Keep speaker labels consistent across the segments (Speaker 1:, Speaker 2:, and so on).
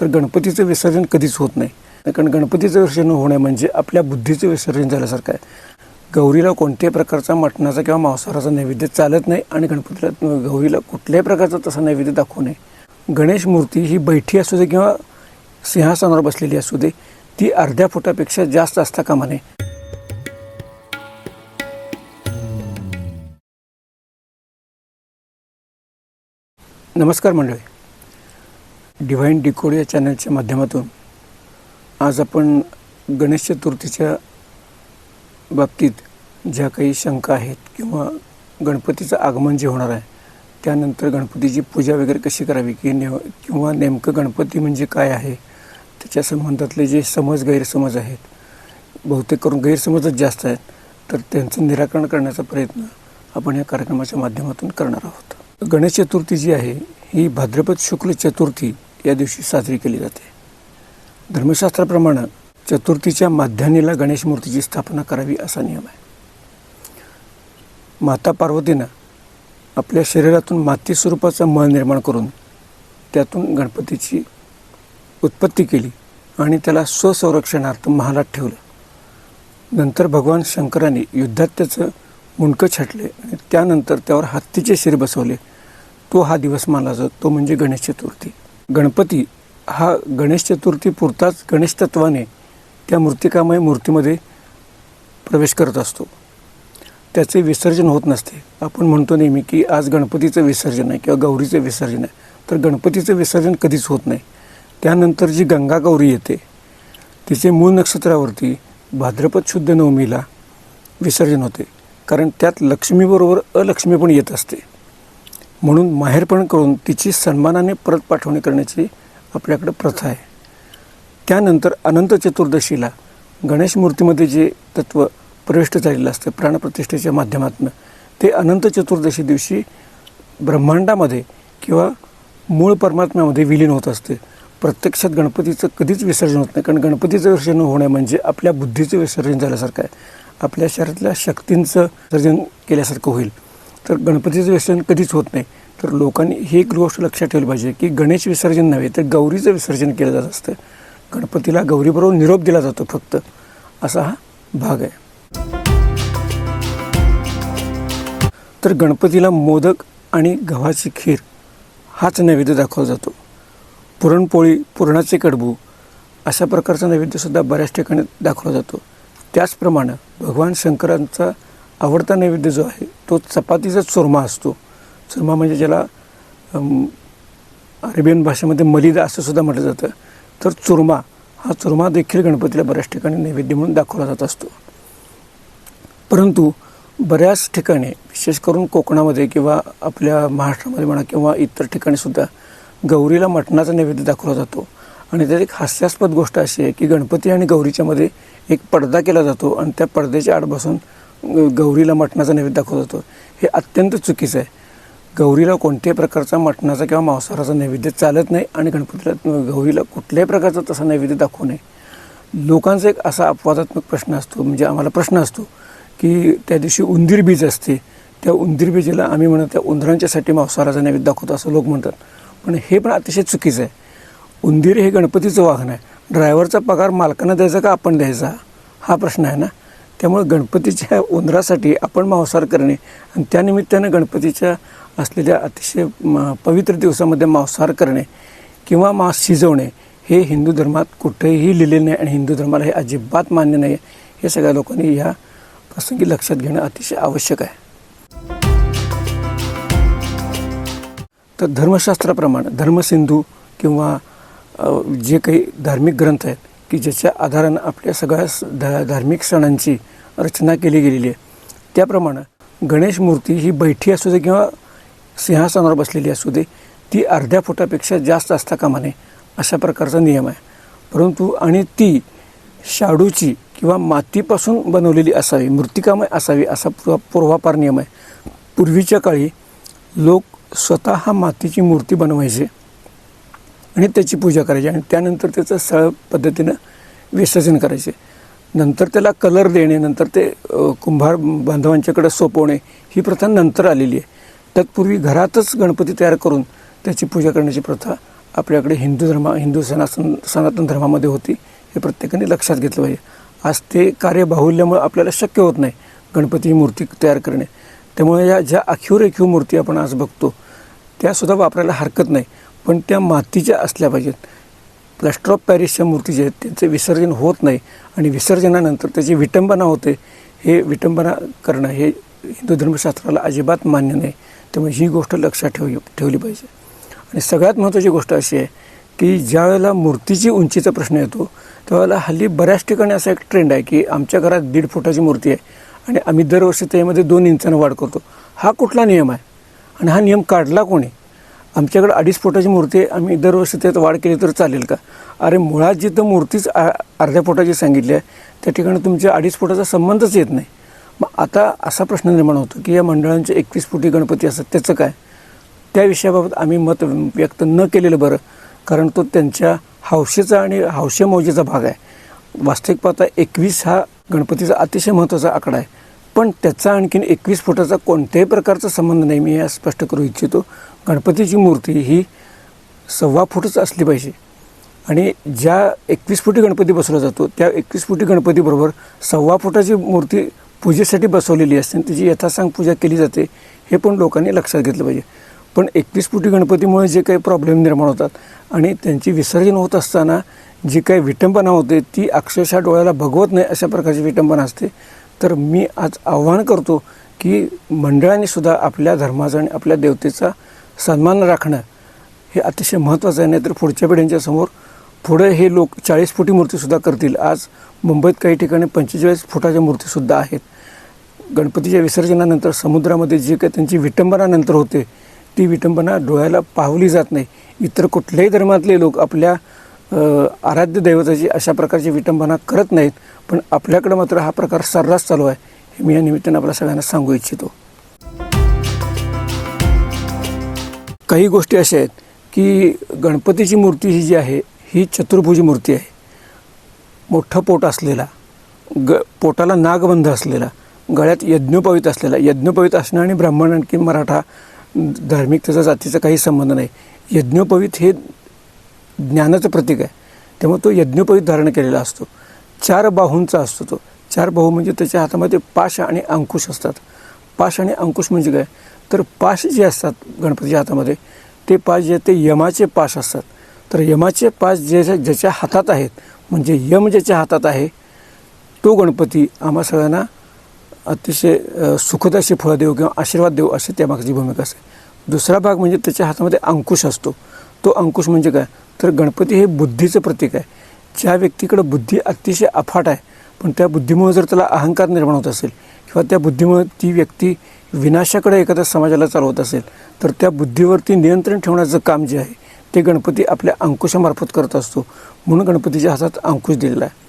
Speaker 1: तर गणपतीचं विसर्जन कधीच होत नाही. कारण गणपतीचं विसर्जन होणे म्हणजे आपल्या बुद्धीचं विसर्जन झाल्यासारखं आहे. गौरीला कोणत्याही प्रकारचा मटणाचा किंवा मांसाहाराचा नैवेद्य चालत नाही आणि गणपतीला गौरीला कुठल्याही प्रकारचा तसा नैवेद्य दाखवू नये. गणेश मूर्ती ही बैठी असू दे किंवा सिंहासनावर बसलेली असू दे ती अर्ध्या फुटापेक्षा जास्त असता कामा नये. नमस्कार मंडळी. डिव्हाइन डिकोड या चॅनलच्या माध्यमातून आज आपण गणेश चतुर्थीच्या बाबतीत ज्या काही शंका आहेत किंवा गणपतीचं आगमन जे होणार आहे त्यानंतर गणपतीची पूजा वगैरे कशी करावी की ने किंवा नेमकं गणपती म्हणजे काय आहे त्याच्या संबंधातले जे समज गैरसमज आहेत बहुतेक करून गैरसमजच जास्त आहेत तर त्यांचं निराकरण करण्याचा प्रयत्न आपण या कार्यक्रमाच्या माध्यमातून करणार आहोत. गणेश चतुर्थी जी आहे ही भाद्रपद शुक्ल चतुर्थी या दिवशी साजरी केली जाते. धर्मशास्त्राप्रमाणे चतुर्थीच्या माध्यानीला गणेश मूर्तीची स्थापना करावी असा नियम आहे. माता पार्वतीनं आपल्या शरीरातून माती स्वरूपाचा मळ निर्माण करून त्यातून गणपतीची उत्पत्ती केली आणि त्याला स्वसंरक्षणार्थ महालात ठेवलं. नंतर भगवान शंकराने युद्धात त्याचं मुंडकं छाटले आणि त्यानंतर त्यावर हत्तीचे शिर बसवले. तो हा दिवस मानला जातो तो म्हणजे गणेश चतुर्थी. गणपती हा गणेश चतुर्थी पुरताच गणेश तत्वाने त्या मूर्तिकामय मूर्तीमध्ये प्रवेश करत असतो. त्याचे विसर्जन होत नसते. आपण म्हणतो नेहमी की आज गणपतीचं विसर्जन आहे किंवा गौरीचं विसर्जन आहे. तर गणपतीचं विसर्जन कधीच होत नाही. त्यानंतर जी गंगा गौरी येते तिचे मूळ नक्षत्रावरती भाद्रपद शुद्ध नवमीला विसर्जन होते. कारण त्यात लक्ष्मीबरोबर अलक्ष्मी पण येत असते. म्हणून माहेरपण करून तिची सन्मानाने परत पाठवणी करण्याची आपल्याकडे प्रथा आहे. त्यानंतर अनंत चतुर्दशीला गणेश मूर्तीमध्ये जे तत्व प्रविष्ट झालेलं असतं प्राणप्रतिष्ठेच्या माध्यमातून ते अनंत चतुर्दशी दिवशी ब्रह्मांडामध्ये किंवा मूळ परमात्म्यामध्ये विलीन होत असते. प्रत्यक्षात गणपतीचं कधीच विसर्जन होत नाही कारण गणपतीचं विसर्जन होणे म्हणजे आपल्या बुद्धीचं विसर्जन झाल्यासारखं आहे. आपल्या शरीरातल्या शक्तींचं विसर्जन केल्यासारखं होईल. तर गणपतीचं विसर्जन कधीच होत नाही. तर लोकांनी ही एक गोष्ट लक्षात ठेवली पाहिजे की गणेश विसर्जन नव्हे तर गौरीचं विसर्जन केलं जात असतं. गणपतीला गौरीबरोबर निरोप दिला जातो फक्त. असा हा भाग आहे. तर गणपतीला मोदक आणि गव्हाची खीर हाच नैवेद्य दाखवला जातो. पुरणपोळी पुरणाचे कडबू अशा प्रकारचा नैवेद्यसुद्धा बऱ्याच ठिकाणी दाखवला जातो. त्याचप्रमाणे भगवान शंकरांचा आवडता नैवेद्य जो आहे तो चपातीचा चुरमा असतो. चुरमा म्हणजे ज्याला अरेबियन भाषेमध्ये मलिदा असं सुद्धा म्हटलं जातं. तर चुरमा हा चुरमा देखील गणपतीला बऱ्याच ठिकाणी नैवेद्य म्हणून दाखवला जात असतो. परंतु बऱ्याच ठिकाणी विशेष करून कोकणामध्ये किंवा आपल्या महाराष्ट्रामध्ये म्हणा किंवा इतर ठिकाणीसुद्धा गौरीला मटणाचा नैवेद्य दाखवला जातो. आणि त्यात एक हास्यास्पद गोष्ट अशी आहे की गणपती आणि गौरीच्यामध्ये एक पडदा केला जातो आणि त्या पडद्याच्या आड बसून गौरीला मटणाचा नैवेद्य दाखवत जातो हे अत्यंत चुकीचं आहे. गौरीला कोणत्याही प्रकारचा मटणाचा किंवा मांसाहाराचा नैवेद्य चालत नाही आणि गणपतीला गौरीला कुठल्याही प्रकारचा तसा नैवेद्य दाखवू नये. लोकांचा एक असा अपवादात्मक प्रश्न असतो म्हणजे आम्हाला प्रश्न असतो की त्या दिवशी उंदीर बीज असते. त्या उंदीर बीजेला आम्ही म्हणत त्या उंदरांच्यासाठी मांसाहाराचा नैवेद्य दाखवतो असं लोक म्हणतात. पण हे पण अतिशय चुकीचं आहे. उंदीर हे गणपतीचं वाहन आहे. ड्रायव्हरचा पगार मालकांना द्यायचा का आपण द्यायचा? हा प्रश्न आहे ना? त्यामुळे गणपतीच्या उंदरासाठी आपण मांसाहार करणे आणि त्यानिमित्तानं गणपतीच्या असलेल्या अतिशय म, पवित्र दिवसामध्ये मांसाहार करणे किंवा मांस शिजवणे हे हिंदू धर्मात कुठेही लिहिलेलं नाही आणि हिंदू धर्माला हे अजिबात मान्य नाही. हे सगळ्या लोकांनी ह्या प्रसंगी लक्षात घेणं अतिशय आवश्यक आहे. तर धर्मशास्त्राप्रमाणे धर्मसिंधू किंवा जे काही धार्मिक ग्रंथ आहेत की ज्याच्या आधारानं आपल्या सगळ्या ध धा धार्मिक सणांची रचना केली गेलेली आहे. त्याप्रमाणे गणेश मूर्ती ही बैठी असू दे किंवा सिंहासनावर बसलेली असू दे ती अर्ध्या फुटापेक्षा जास्त असता कामा नये अशा प्रकारचा नियम आहे. परंतु आणि ती शाडूची किंवा मातीपासून बनवलेली असावी मूर्तिकामय असावी असा पूर्वा पूर्वापार नियम आहे. पूर्वीच्या काळी लोक स्वतः मातीची मूर्ती बनवायचे. आणि त्याची पूजा करायची आणि त्यानंतर त्याचं सरळ पद्धतीनं विसर्जन करायचे. नंतर त्याला कलर देणे नंतर ते कुंभार बांधवांच्याकडे सोपवणे ही प्रथा नंतर आलेली आहे. तत्पूर्वी घरातच गणपती तयार करून त्याची पूजा करण्याची प्रथा आपल्याकडे हिंदू धर्मा हिंदू सनातन सनातन धर्मामध्ये होती हे प्रत्येकाने लक्षात घेतलं पाहिजे. आज ते कार्य बाहुल्यामुळे आपल्याला शक्य होत नाही गणपती ही मूर्ती तयार करणे. त्यामुळे या ज्या आखीव रेखीव मूर्ती आपण आज बघतो त्यासुद्धा वापरायला हरकत नाही. पण त्या मातीच्या असल्या पाहिजेत. प्लॅस्टर ऑफ पॅरिसच्या मूर्ती जे आहेत त्यांचे विसर्जन होत नाही आणि विसर्जनानंतर त्याची विटंबना होते. हे विटंबना करणं हे हिंदू धर्मशास्त्राला अजिबात मान्य नाही. त्यामुळे ही गोष्ट लक्षात ठेवली ठेवली पाहिजे. आणि सगळ्यात महत्त्वाची गोष्ट अशी आहे की ज्या वेळेला मूर्तीची उंचीचा प्रश्न येतो त्यावेळेला हल्ली बऱ्याच ठिकाणी असा एक ट्रेंड आहे की आमच्या घरात दीड फुटाची मूर्ती आहे आणि आम्ही दरवर्षी त्यामध्ये दोन इंचानं वाढ करतो. हा कुठला नियम आहे? आणि हा नियम काढला कोणी? आमच्याकडे अडीच फुटाची मूर्ती आहे. आम्ही दरवर्षी त्यात वाढ केली तर चालेल का? अरे मुळात जिथं मूर्तीच आ- अर्ध्या फुटाची सांगितली आहे त्या ठिकाणी तुमच्या अडीच फुटाचा संबंधच येत नाही. मग आता असा प्रश्न निर्माण होतो की या मंडळांचे एकवीस फुटी गणपती असतात त्याचं काय? त्या विषयाबाबत आम्ही मत व्यक्त न केलेलं बरं कारण तो त्यांच्या हौशेचा आणि हौशे मौजेचा भाग आहे. वास्तविक पाहता एकवीस हा गणपतीचा अतिशय महत्त्वाचा आकडा आहे. पण त्याचा आणखीन एकवीस फुटाचा कोणत्याही प्रकारचा संबंध नाही मी हे स्पष्ट करू इच्छितो. गणपतीची मूर्ती ही सव्वा फूटच असली पाहिजे. आणि ज्या एकवीस फुटी गणपती बसवला जातो त्या एकवीस फुटी गणपतीबरोबर सव्वा फुटाची मूर्ती पूजेसाठी बसवलेली असते आणि तिची यथासांग पूजा केली जाते हे पण लोकांनी लक्षात घेतलं पाहिजे. पण एकवीस फुटी गणपतीमुळे जे काही प्रॉब्लेम निर्माण होतात आणि त्यांची विसर्जन होत असताना जी काही विटंबना होते ती अक्षरशः डोळ्याला भगवत नाही अशा प्रकारची विटंबना असते. तर मी आज आव्हान करतो की मंडळांनी सुद्धा आपल्या धर्माचा आणि आपल्या देवतेचा सन्मान राखणं हे अतिशय महत्त्वाचं आहे. नाहीतर पुढच्या पिढ्यांच्या समोर पुढे हे लोक चाळीस फुटी मूर्तीसुद्धा करतील. आज मुंबईत काही ठिकाणी पंचेचाळीस फुटाच्या मूर्तीसुद्धा आहेत. गणपतीच्या विसर्जनानंतर समुद्रामध्ये जी काही त्यांची विटंबनानंतर होते ती विटंबना डोळ्याला पावली जात नाही. इतर कुठल्याही धर्मातले लोक आपल्या आराध्य दैवताची अशा प्रकारची विटंबना करत नाहीत. पण आपल्याकडं मात्र हा प्रकार सर्रास चालू आहे. हे मी या निमित्तानं आपल्या सगळ्यांना सांगू इच्छितो. काही गोष्टी अशा आहेत की गणपतीची मूर्ती ही जी आहे ही चतुर्भुजी मूर्ती आहे. मोठं पोट असलेला ग पोटाला नागबंध असलेला गळ्यात यज्ञोपवित असलेला यज्ञोपवित असणं आणि ब्राह्मण आणखी मराठा धार्मिक त्याचा जातीचा काही संबंध नाही. यज्ञोपवित हे ज्ञानाचं प्रतीक आहे. त्यामुळे तो यज्ञोपवित धारण केलेला असतो. चार बाहूंचा असतो तो. चार बाहू म्हणजे त्याच्या हातामध्ये पाश आणि अंकुश असतात. पाश आणि अंकुश म्हणजे काय? तर पाश जे असतात गणपतीच्या हातामध्ये ते पाश जे ते यमाचे पाश असतात. तर यमाचे पाश जे ज्याच्या हातात आहेत म्हणजे यम ज्याच्या हातात आहे तो गणपती आम्हा सगळ्यांना अतिशय सुखद अशी फळं देऊ किंवा आशीर्वाद देऊ अशी त्या मागची भूमिका असते. दुसरा भाग म्हणजे त्याच्या हातामध्ये अंकुश असतो. तो अंकुश म्हणजे काय? तर गणपती हे बुद्धीचं प्रतीक आहे. ज्या व्यक्तीकडं बुद्धी अतिशय अफाट आहे पण त्या बुद्धीमुळे जर त्याला अहंकार निर्माण होत असेल किंवा त्या बुद्धीमुळे ती व्यक्ती विनाशाकडे एखाद्या समाजाला चालवत असेल तर त्या बुद्धीवरती नियंत्रण ठेवण्याचं काम जे आहे ते गणपती आपल्या अंकुशामार्फत करत असतो. म्हणून गणपतीच्या हातात अंकुश दिलेला आहे.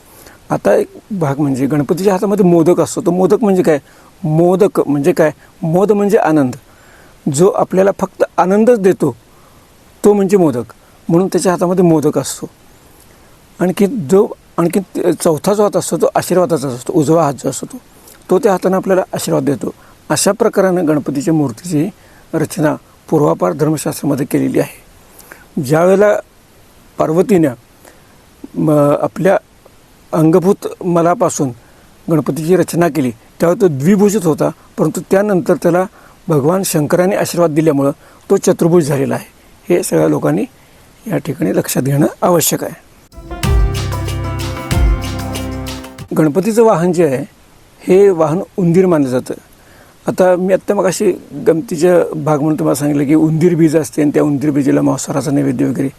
Speaker 1: आता एक भाग म्हणजे गणपतीच्या हातामध्ये मोदक असतो. तो मोदक म्हणजे काय? मोदक म्हणजे काय? मोद म्हणजे आनंद. जो आपल्याला फक्त आनंदच देतो तो म्हणजे मोदक. म्हणून त्याच्या हातामध्ये मोदक असतो. आणखी जो आणखी ते- चौथा जो हात असतो तो आशीर्वादाचाच असतो. उजवा हात जो असतो तो तो त्या हाताने आपल्याला आशीर्वाद देतो. अशा प्रकारानं गणपतीच्या मूर्तीची रचना पूर्वापार धर्मशास्त्रामध्ये केलेली आहे. ज्यावेळेला पार्वतीनं म आपल्या अंगभूत मलापासून गणपतीची रचना केली त्यावेळी तो द्विभुजित होता परंतु त्यानंतर त्याला भगवान शंकराने आशीर्वाद दिल्यामुळं तो चतुर्भुज झालेला आहे. हे सगळ्या लोकांनी या ठिकाणी लक्षात घेणं आवश्यक आहे. गणपतीचं वाहन जे आहे हे वाहन उंदीर मानलं जातं. आता मी आत्ता मग अशी गमतीच्या भाग म्हणून तुम्हाला सांगितलं की उंदीर बीज असते आणि त्या उंदीर बीजेला मांसाहाराचा नैवेद्य वगैरे.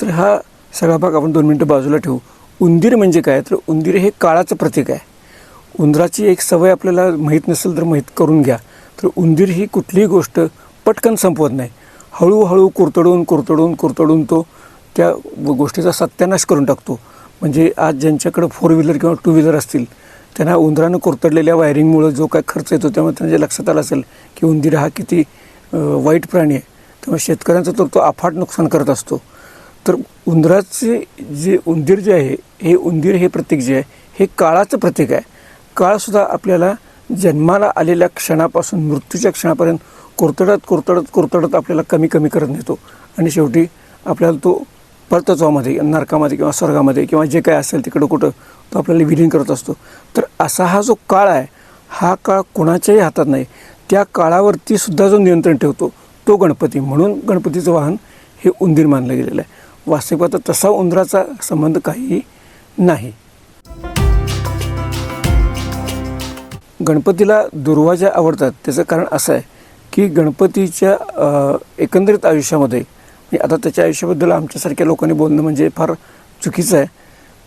Speaker 1: तर हा सगळा भाग आपण दोन मिनटं बाजूला ठेवू. उंदीर म्हणजे काय? तर उंदीर हे काळाचं प्रतीक आहे. उंदराची एक सवय आपल्याला माहीत नसेल तर माहीत करून घ्या. तर उंदीर ही कुठलीही गोष्ट पटकन संपवत नाही. हळूहळू कुरतडून कुरतडून कुरतडून तो त्या गोष्टीचा सत्यानाश करून टाकतो. म्हणजे आज ज्यांच्याकडे फोर व्हीलर किंवा टू व्हीलर असतील त्यांना उंदरानं कुरतडलेल्या वायरिंगमुळं जो काय खर्च येतो त्यामुळे त्यांना लक्षात आलं असेल की उंदीर हा किती वाईट प्राणी आहे. त्यामुळे शेतकऱ्यांचं तर तो अफाट नुकसान करत असतो. तर उंदराचे जे उंदीर जे आहे हे उंदीर हे प्रतीक जे आहे हे काळाचं प्रतीक आहे. काळसुद्धा आपल्याला जन्माला आलेल्या क्षणापासून मृत्यूच्या क्षणापर्यंत कुरतडत कुरतडत कुरतडत आपल्याला कमी कमी करत नेतो. आणि शेवटी आपल्याला तो परतत्वामध्ये नरकामध्ये किंवा स्वर्गामध्ये किंवा जे काय असेल तिकडं कुठं तो आपल्याला विलीन करत असतो. तर असा हा जो काळ आहे हा काळ कोणाच्याही हातात नाही. त्या काळावरती सुद्धा जो नियंत्रण ठेवतो तो गणपती. म्हणून गणपतीचं वाहन हे उंदीर मानलं गेलेलं आहे. वास्तविकात तसा उंदराचा संबंध काहीही नाही. गणपतीला दुर्वा ज्या आवडतात त्याचं कारण असं आहे की गणपतीच्या एकंदरीत आयुष्यामध्ये आता त्याच्या आयुष्याबद्दल आमच्यासारख्या लोकांनी बोलणं म्हणजे फार चुकीचं आहे.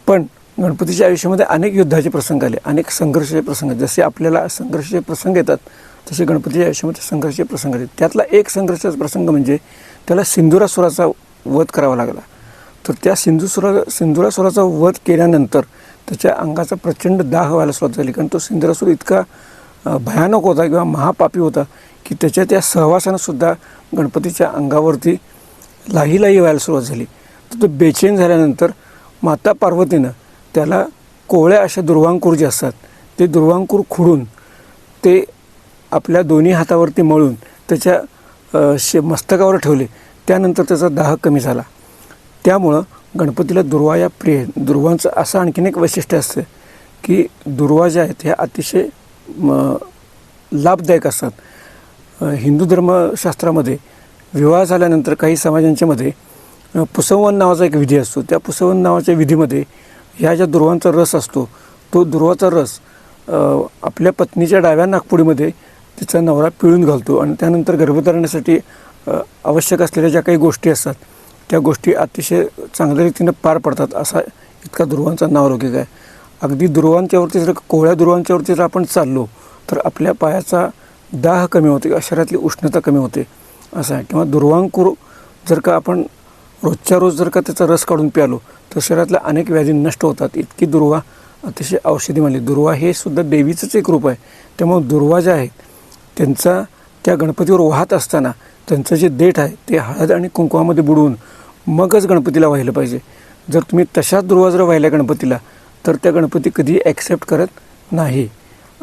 Speaker 1: पण गणपतीच्या आयुष्यामध्ये अनेक युद्धाचे प्रसंग आले अनेक संघर्षाचे प्रसंग जसे आपल्याला संघर्षाचे प्रसंग येतात तसे गणपतीच्या आयुष्यामध्ये संघर्षाचे प्रसंग आले. त्यातला एक संघर्षाचा प्रसंग म्हणजे त्याला सिंधुरासुराचा वध करावा लागला. तर त्या सिंधुसुरा सिंधुरासुराचा वध केल्यानंतर त्याच्या अंगाचा प्रचंड दाह व्हायला सुरुवात झाली. कारण तो सिंधुरासूर इतका भयानक होता किंवा महापापी होता की त्याच्या त्या सहवासानंसुद्धा गणपतीच्या अंगावरती लाही लाही व्हायला सुरुवात झाली. तर तो बेचैन झाल्यानंतर माता पार्वतीनं त्याला कोवळ्या अशा दुर्वांकूर जे असतात ते दुर्वांकूर खुडून ते आपल्या दोन्ही हातावरती मळून त्याच्या शे मस्तकावर ठेवले. त्यानंतर त्याचा दाह कमी झाला. त्यामुळं गणपतीला दुर्वा या प्रिय दुर्वांचं असं आणखीन एक वैशिष्ट्य असतं की दुर्वा ज्या आहेत ह्या अतिशय म, लाभदायक असतात. हिंदू धर्मशास्त्रामध्ये विवाह झाल्यानंतर काही समाजांच्या मध्ये पुसंवन नावाचा एक विधी असतो. त्या पुसंवन नावाच्या विधीमध्ये ह्या ज्या दुर्वांचा रस असतो तो दुर्वाचा रस आपल्या पत्नीच्या डाव्या नागपुडीमध्ये तिचा नवरा पिळून घालतो आणि त्यानंतर गर्भधारणेसाठी आवश्यक असलेल्या ज्या काही गोष्टी असतात त्या गोष्टी अतिशय चांगल्या रीतीनं पार पडतात असा इतका दुर्वांचा नावलौकिक आहे. अगदी दुर्वांच्यावरती जर कोवळ्या दुर्वांच्यावरती जर आपण चाललो तर आपल्या पायाचा दाह कमी होते शरीरातली उष्णता कमी होते. असं आहे. किंवा दुर्वांकूर जर का आपण रोजच्या रोज जर का त्याचा रस काढून प्यालो तर शरीरातल्या अनेक व्याधी नष्ट होतात. इतकी दुर्वा अतिशय औषधी मानली दुर्वा हे सुद्धा देवीचंच एक रूप आहे. त्यामुळे दुर्वा ज्या आहेत त्यांचा त्या गणपतीवर वाहत असताना त्यांचं जे देठ आहे ते हळद आणि कुंकवामध्ये बुडवून मगच गणपतीला वाहिलं पाहिजे. जर तुम्ही तशाच दुर्वा जर वाहिल्या गणपतीला तर त्या गणपती कधी ॲक्सेप्ट करत नाही.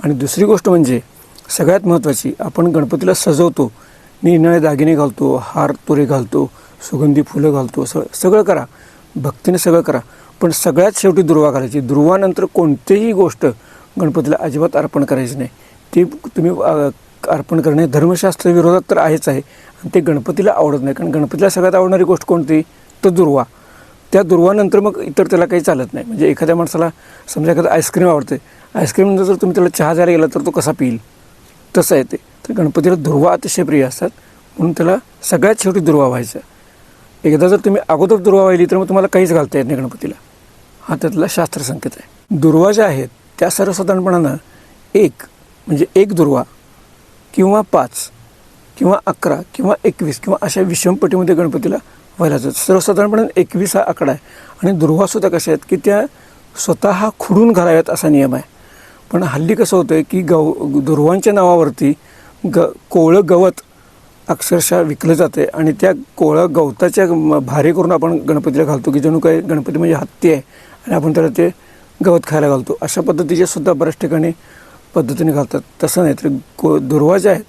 Speaker 1: आणि दुसरी गोष्ट म्हणजे सगळ्यात महत्त्वाची आपण गणपतीला सजवतो. निरनिळे दागिने घालतो हार तुरे घालतो सुगंधी फुलं घालतो सगळं सगळं करा. भक्तीने सगळं करा. पण सगळ्यात शेवटी दुर्वा घालायची दुर्वानंतर कोणतीही गोष्ट गणपतीला अजिबात अर्पण करायची नाही. ती तुम्ही अर्पण करणे धर्मशास्त्र विरोधात तर आहेच आहे. आणि ते गणपतीला आवडत नाही. कारण गणपतीला सगळ्यात आवडणारी गोष्ट कोणती? तर दुर्वा. त्या दुर्वानंतर मग इतर त्याला काही चालत नाही. म्हणजे एखाद्या माणसाला समजा एखादं आईस्क्रीम आवडते. आईस्क्रीमनंतर जर तुम्ही त्याला चहा द्यायला गेला तर तो कसा पिईल? तसं आहे ते. तर गणपतीला दुर्वा अतिशय प्रिय असतात. म्हणून त्याला सगळ्यात शेवटी दुर्वा व्हायचा. एकदा जर तुम्ही अगोदर दुर्वा वाहिली तर मग तुम्हाला काहीच घालता येत नाही गणपतीला. हा त्यातला शास्त्र संकेत आहे. दुर्वा ज्या आहेत त्या सर्वसाधारणपणानं एक म्हणजे एक दुर्वा किंवा पाच किंवा अकरा किंवा एकवीस किंवा अशा विषमपटीमध्ये गणपतीला व्हायला जातो. सर्वसाधारणपणे एकवीस हा आकडा आहे. आणि दुर्वासुद्धा कशा आहेत की त्या स्वतः खुडून घालाव्यात असा नियम आहे. पण हल्ली कसं होतं आहे की गव दुर्वांच्या नावावरती ग कोवळं गवत अक्षरशः विकलं जाते आणि त्या कोवळं गवताच्या म- भारे करून आपण गणपतीला घालतो की जणू काही गणपती म्हणजे हत्ती आहे आणि आपण त्याला ते गवत खायला घालतो. अशा पद्धतीच्या सुद्धा बऱ्याच ठिकाणी पद्धतीने घालतात. तसं नाही तर को दुर्वा ज्या आहेत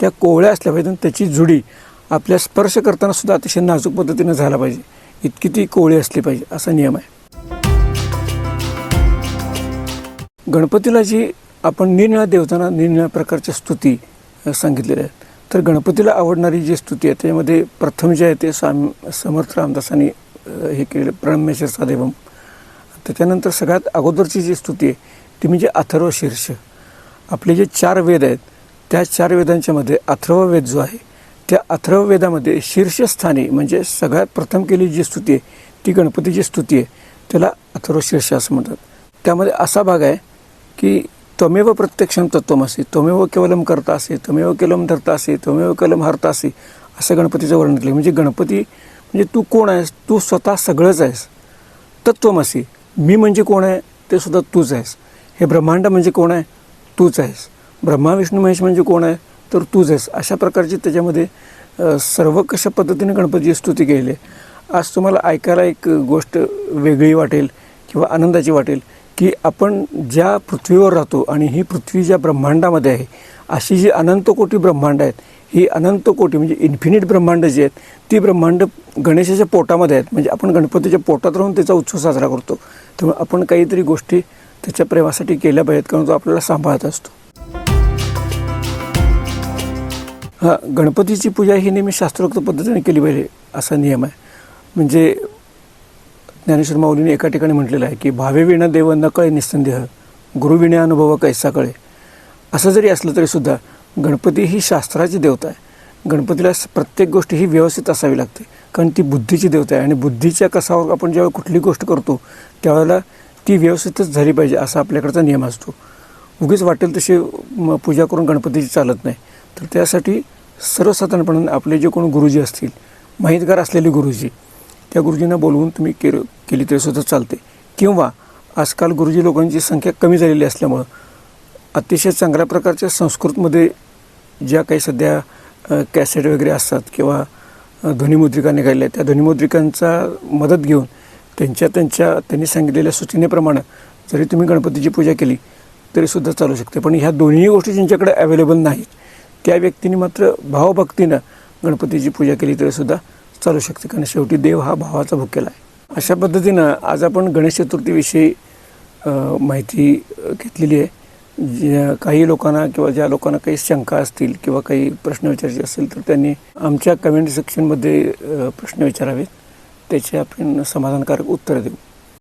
Speaker 1: त्या कोवळ्या असल्या पाहिजे आणि त्याची जुडी आपल्या स्पर्श करताना सुद्धा अतिशय नाजूक पद्धतीने झाला पाहिजे. इतकी ती कोवळी असली पाहिजे असा नियम आहे. गणपतीला जी आपण निरनिळ्या देवतांना निरनिळ्या प्रकारच्या स्तुती सांगितलेल्या आहेत. तर गणपतीला आवडणारी जी स्तुती आहे त्यामध्ये प्रथम जे आहे ते साम समर्थ रामदासांनी हे केलेलं प्रणमेश्वर सादेवम त्याच्यानंतर सगळ्यात अगोदरची जी स्तुती आहे ती म्हणजे अथर्व शीर्ष. आपले जे चार वेद आहेत त्या चार वेदांच्यामध्ये अथर्व वेद जो आहे त्या अथर्व वेदामध्ये शीर्षस्थानी म्हणजे सगळ्यात प्रथम केलेली जी स्तुती आहे ती गणपतीची स्तुती आहे त्याला अथर्व शीर्ष असं म्हणतात. त्यामध्ये असा भाग आहे की त्वमेव प्रत्यक्षम तत्वमसी त्वमेव केवलम करतासी त्वमेव केवलम धरतासी त्वमेव केवलम हरतासी असं गणपतीचं वर्णन केलं. म्हणजे गणपती म्हणजे तू कोण आहेस? तू स्वतः सगळंच आहेस. तत्वमसी मी म्हणजे कोण आहे? ते सुद्धा तूच आहेस. हे ब्रह्मांड म्हणजे कोण आहे? तूच आहेस. ब्रह्मा विष्णू महेश म्हणजे कोण आहे? तर तूच आहेस. अशा प्रकारची त्याच्यामध्ये सर्व कशा पद्धतीने गणपतीची स्तुती केली आहे. आज तुम्हाला ऐकायला एक गोष्ट वेगळी वाटेल किंवा आनंदाची वाटेल. की आपण ज्या पृथ्वीवर राहतो आणि ही पृथ्वी ज्या ब्रह्मांडामध्ये आहे अशी जी अनंत कोटी ब्रह्मांड आहेत ही अनंत कोटी म्हणजे इन्फिनिट ब्रह्मांड जी आहेत ती ब्रह्मांड गणेशाच्या पोटामध्ये आहेत. म्हणजे आपण गणपतीच्या पोटात राहून त्याचा उत्सव साजरा करतो. त्यामुळे आपण काहीतरी गोष्टी त्याच्या प्रेमासाठी केल्या पाहिजेत कारण तो आपल्याला सांभाळत असतो. हां गणपतीची पूजा ही नेहमी शास्त्रोक्त पद्धतीने केली पाहिजे असा नियम आहे. म्हणजे ज्ञानेश्वर माऊलीने एका ठिकाणी म्हटलेलं आहे की भावेविणा देव न कळे निस्संदेह गुरुविणे अनुभव कैसा कळे. असं जरी असलं तरी सुद्धा गणपती ही शास्त्राची देवता आहे. गणपतीला प्रत्येक गोष्ट ही व्यवस्थित असावी लागते कारण ती बुद्धीची देवता आहे. आणि बुद्धीच्या कसावर आपण ज्यावेळी कुठली गोष्ट करतो त्यावेळेला ती व्यवस्थितच झाली पाहिजे असा आपल्याकडचा नियम असतो. उगीच वाटेल तशी म- पूजा करून गणपतीची चालत नाही. तर त्यासाठी सर्वसाधारणपणे आपले जे कोण गुरुजी असतील माहितगार असलेले गुरुजी त्या गुरुजींना बोलवून तुम्ही केलं केली तरी सुद्धा चालते. किंवा आजकाल गुरुजी लोकांची संख्या कमी झालेली असल्यामुळं अतिशय चांगल्या प्रकारच्या संस्कृतमध्ये ज्या काही सध्या कॅसेट वगैरे असतात किंवा ध्वनीमुद्रिका ध्वनिमुद्रिका निघालेल्या त्या ध्वनिमुद्रिकांचा मदत घेऊन त्यांच्या त्यांच्या त्यांनी सांगितलेल्या सूचनेप्रमाणे जरी तुम्ही गणपतीची पूजा केली तरीसुद्धा चालू शकते. पण ह्या दोन्ही गोष्टी ज्यांच्याकडे अवेलेबल नाहीत त्या व्यक्तीने मात्र भावभक्तीनं गणपतीची पूजा केली तरीसुद्धा चालू शकते. कारण शेवटी देव हा भावाचा भुकेला आहे. अशा पद्धतीनं आज आपण गणेश चतुर्थीविषयी माहिती घेतलेली आहे. ज्या काही लोकांना किंवा ज्या लोकांना काही शंका असतील किंवा काही प्रश्न विचारायचे असतील तर त्यांनी आमच्या कमेंट सेक्शनमध्ये प्रश्न विचारावेत. त्याचे आपण समाधानकारक उत्तर देऊ.